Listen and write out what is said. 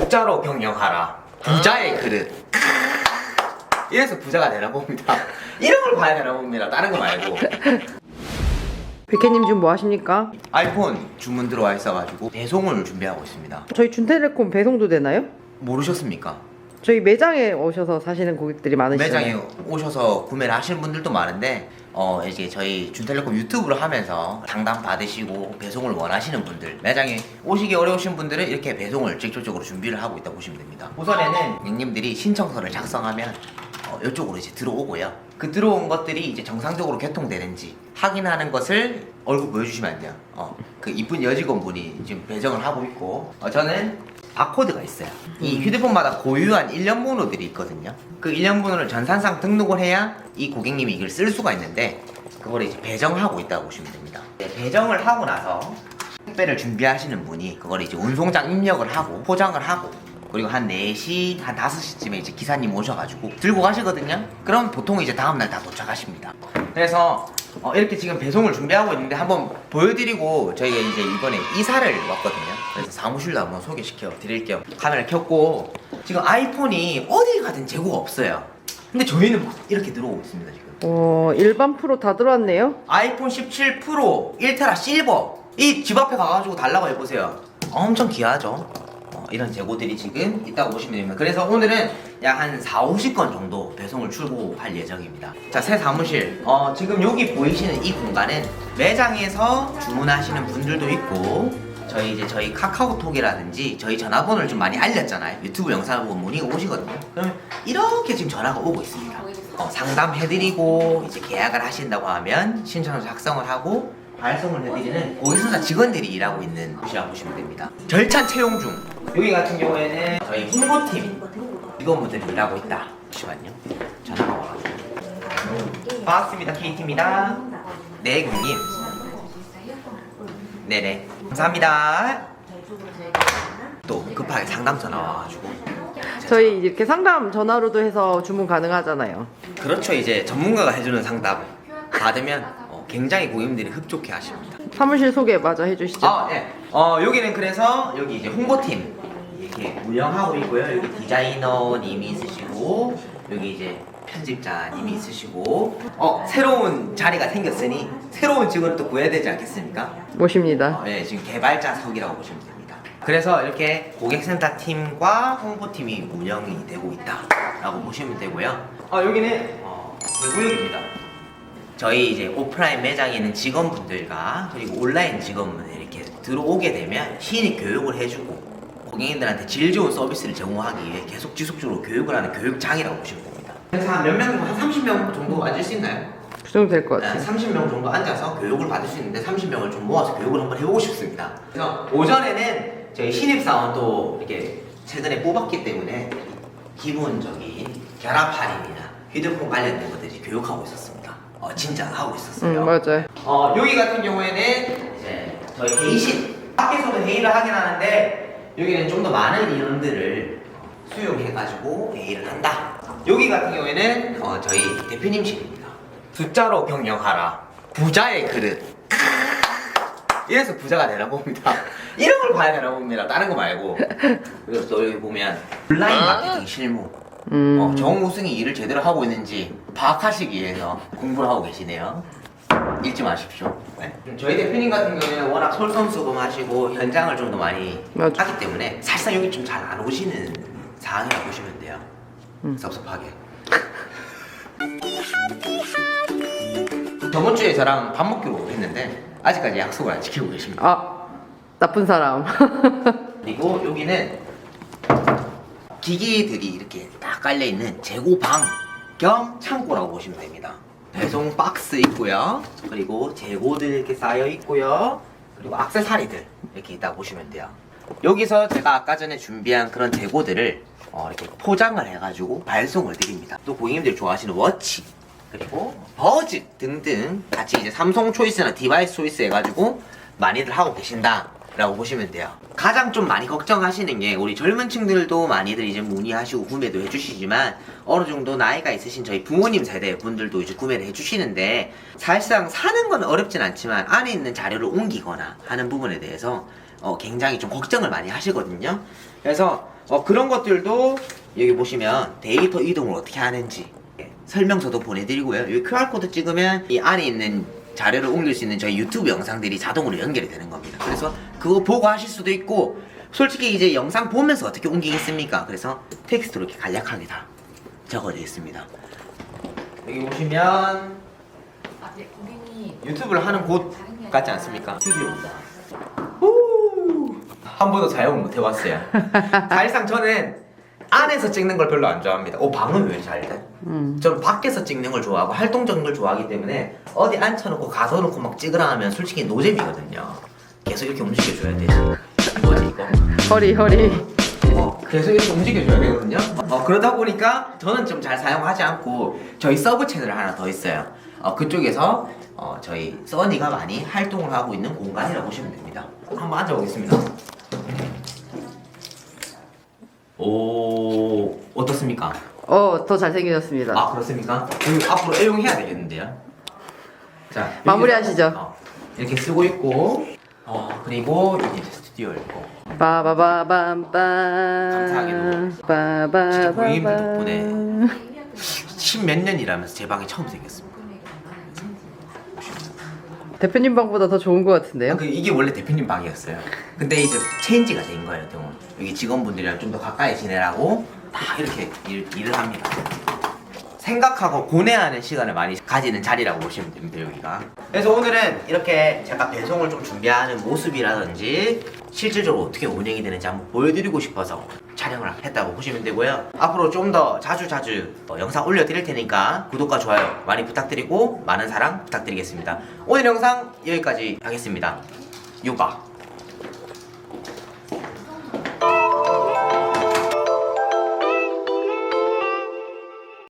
숫자로 경영하라. 부자의 그릇. 이래서 부자가 되나 봅니다. 이런 걸 봐야 되나 봅니다. 다른 거 말고. 백혜님 지금 뭐 하십니까? 아이폰 주문 들어와 있어가지고 배송을 준비하고 있습니다. 저희 준텔레콤 배송도 되나요? 모르셨습니까? 저희 매장에 오셔서 사시는 고객들이 많으시잖아요. 매장에 오셔서 구매를 하시는 분들도 많은데 어 이제 저희 준텔레콤 유튜브를 하면서 상담 받으시고 배송을 원하시는 분들 매장에 오시기 어려우신 분들은 이렇게 배송을 직접적으로 준비를 하고 있다 보시면 됩니다. 우선에는 고객님들이 신청서를 작성하면 어, 이쪽으로 이제 들어오고요. 그 들어온 것들이 이제 정상적으로 개통되는지 확인하는 것을 얼굴 보여주시면 안 돼요. 어, 그 이쁜 여직원분이 지금 배정을 하고 있고 어, 저는 바코드가 있어요. 이 휴대폰마다 고유한 일련 번호들이 있거든요. 그 일련 번호를 전산상 등록을 해야 이 고객님이 이걸 쓸 수가 있는데 그걸 이제 배정하고 있다고 보시면 됩니다. 네, 배정을 하고 나서 택배를 준비하시는 분이 그걸 이제 운송장 입력을 하고 포장을 하고 그리고 한 4시, 한 5시쯤에 이제 기사님 오셔가지고 들고 가시거든요. 그럼 보통 이제 다음날 다 도착하십니다. 그래서 어, 이렇게 지금 배송을 준비하고 있는데 한번 보여드리고 저희가 이제 이번에 이사를 왔거든요. 그래서 사무실도 한번 소개시켜 드릴게요. 카메라 켰고 지금 아이폰이 어디 가든 재고가 없어요. 근데 저희는 막 이렇게 들어오고 있습니다 지금. 어, 일반 프로 다 들어왔네요. 아이폰 17 프로 1테라 실버 이 집 앞에 가가지고 달라고 해보세요 엄청 귀하죠 어, 이런 재고들이 지금 있다고 보시면 됩니다. 그래서 오늘은 약 한 4, 50건 정도 배송을 출고할 예정입니다. 자 새 사무실. 어, 지금 여기 보이시는 이 공간은 매장에서 주문하시는 분들도 있고 저희 이제 저희 카카오톡이라든지 저희 전화번호를 좀 많이 알렸잖아요. 유튜브 영상을 보고 문의가 오시거든요. 그러면 이렇게 지금 전화가 오고 있습니다. 어, 상담해드리고 이제 계약을 하신다고 하면 신청서 작성을 하고 발송을 해드리는 고객센터 직원들이 일하고 있는 곳이라고 보시면 됩니다. 절찬 채용 중. 여기 같은 경우에는 저희 홍보팀 직원분들이 일하고 있다. 잠시만요. 전화가 와가지고. 반갑습니다. KT입니다. 네, 고객님. 네네. 감사합니다. 또 급하게 상담 전화 와가지고. 저희 이렇게 상담 전화로도 해서 주문 가능하잖아요. 그렇죠. 이제 전문가가 해주는 상담 받으면 어, 굉장히 고객님들이 흡족해 하십니다. 사무실 소개 마저 해주시죠. 아, 네. 어, 여기는 그래서 여기 이제 홍보팀 이렇게 운영하고 있고요. 여기 디자이너님이 있으시고 여기 이제 편집자님이 있으시고 어, 새로운 자리가 생겼으니 새로운 직원을 또 구해야 되지 않겠습니까? 모십니다. 어, 예, 지금 개발자석이라고 보시면 됩니다. 그래서 이렇게 고객센터 팀과 홍보팀이 운영이 되고 있다라고 보시면 되고요. 어, 여기는 어, 대구역입니다. 저희 이제 오프라인 매장에 있는 직원분들과 그리고 온라인 직원분들 이렇게 들어오게 되면 신입 교육을 해주고 고객님들한테 질 좋은 서비스를 제공하기 위해 계속 지속적으로 교육을 하는 교육장이라고 보시면 됩니다. 그래서 한 몇 명, 한 30명 정도 앉을 수 있나요? 그 정도 될것 네, 같아요. 30명 정도 앉아서 교육을 받을 수 있는데 30명을 좀 모아서 교육을 한번 해보고 싶습니다. 그래서 오전에는 저희 신입사원도 이렇게 최근에 뽑았기 때문에 기본적인 결합 할인이나 휴대폰 관련된 것들이 교육하고 있었습니다. 어, 진짜 하고 있었어요. 음, 맞아요. 어, 여기 같은 경우에는 이제 저희 회의실 밖에서도 회의를 하긴 하는데 여기는 좀 더 많은 인원들을 수용해가지고 회의를 한다. 여기 같은 경우에는 어, 저희 대표님실입니다. 숫자로 경영하라. 부자의 그릇. 이래서 부자가 되나 봅니다. 이런 걸 봐야 되나 봅니다. 다른 거 말고. 그래서 또 여기 보면 온라인 마케팅 실무. 음, 어, 정우승이 일을 제대로 하고 있는지 파악하시기 위해서 공부를 하고 계시네요. 잊지 마십시오. 네. 저희 대표님 같은 경우에는 워낙 솔선수범하시고 현장을 좀 더 많이 맞아. 하기 때문에 사실상 여기 좀 잘 안 오시는 상황이라고 보시면 돼요. 음. 섭섭하게. 저번 주에 저랑 밥 먹기로 했는데 아직까지 약속을 안 지키고 계십니다. 아, 나쁜 사람. 그리고 여기는 기기들이 이렇게 딱 깔려 있는 재고방 겸 창고라고 보시면 됩니다. 배송 박스 있고요. 그리고 재고들 이렇게 쌓여 있고요. 그리고 악세사리들 이렇게 있다 보시면 돼요. 여기서 제가 아까 전에 준비한 그런 재고들을 어, 이렇게 포장을 해가지고 발송을 드립니다. 또 고객님들이 좋아하시는 워치 그리고 버즈 등등 같이 이제 삼성 초이스나 디바이스 초이스 해가지고 많이들 하고 계신다 라고 보시면 돼요. 가장 좀 많이 걱정하시는 게 우리 젊은 층들도 많이들 이제 문의하시고 구매도 해주시지만 어느 정도 나이가 있으신 저희 부모님 세대 분들도 이제 구매를 해주시는데 사실상 사는 건 어렵진 않지만 안에 있는 자료를 옮기거나 하는 부분에 대해서 어, 굉장히 좀 걱정을 많이 하시거든요. 그래서 어, 그런 것들도 여기 보시면 데이터 이동을 어떻게 하는지 예, 설명서도 보내드리고요. 여기 QR코드 찍으면 이 안에 있는 자료를 옮길 수 있는 저희 유튜브 영상들이 자동으로 연결이 되는 겁니다. 그래서 그거 보고 하실 수도 있고 솔직히 이제 영상 보면서 어떻게 옮기겠습니까? 그래서 텍스트로 이렇게 간략하게 다 적어져 있습니다. 여기 보시면 아직 고객님 유튜브를 하는 곳 같지 않습니까? 스튜디오입니다. 후! 한 번도 사용을 못 해봤어요. 사실상 저는 안에서 찍는 걸 별로 안 좋아합니다. 오 방음 왜잘 돼? 음. 전 밖에서 찍는 걸 좋아하고 활동적인 걸 좋아하기 때문에 어디 앉혀놓고 가둬놓고 막 찍으라 하면 솔직히 노잼이거든요. 계속 이렇게 움직여줘야 되지. 뭐지 이거? 허리 허리. 어, 계속 이렇게 움직여줘야 되거든요. 어, 그러다 보니까 저는 좀 잘 사용하지 않고 저희 서브 채널 하나 더 있어요. 어, 그쪽에서 어, 저희 써니가 많이 활동을 하고 있는 공간이라고 보시면 됩니다. 한번 앉아보겠습니다. 어, 더 잘생겨졌습니다. 아, 그렇습니까? 그럼 앞으로 애용해야 되겠는데요? 자, 여기서, 마무리하시죠. 어, 이렇게 쓰고 있고, 어, 그리고 여기 이제 스튜디오 있고. 빠바바밤빰. 감사하게도 진짜 빠바바밤. 고객님들 덕분에 십몇 년 일하면서 제 방이 처음 생겼습니다. 대표님 방보다 더 좋은 것 같은데요? 그 이게 원래 대표님 방이었어요. 근데 이제 체인지가 된 거예요, 또. 여기 직원분들이랑 좀 더 가까이 지내라고 다 이렇게 일, 일을 합니다. 생각하고 고뇌하는 시간을 많이 가지는 자리라고 보시면 됩니다, 여기가. 그래서 오늘은 이렇게 제가 배송을 좀 준비하는 모습이라든지 실질적으로 어떻게 운영이 되는지 한번 보여드리고 싶어서 촬영을 했다고 보시면 되고요. 앞으로 좀 더 자주 자주 어, 영상 올려드릴 테니까 구독과 좋아요 많이 부탁드리고 많은 사랑 부탁드리겠습니다. 오늘 영상 여기까지 하겠습니다. 유바.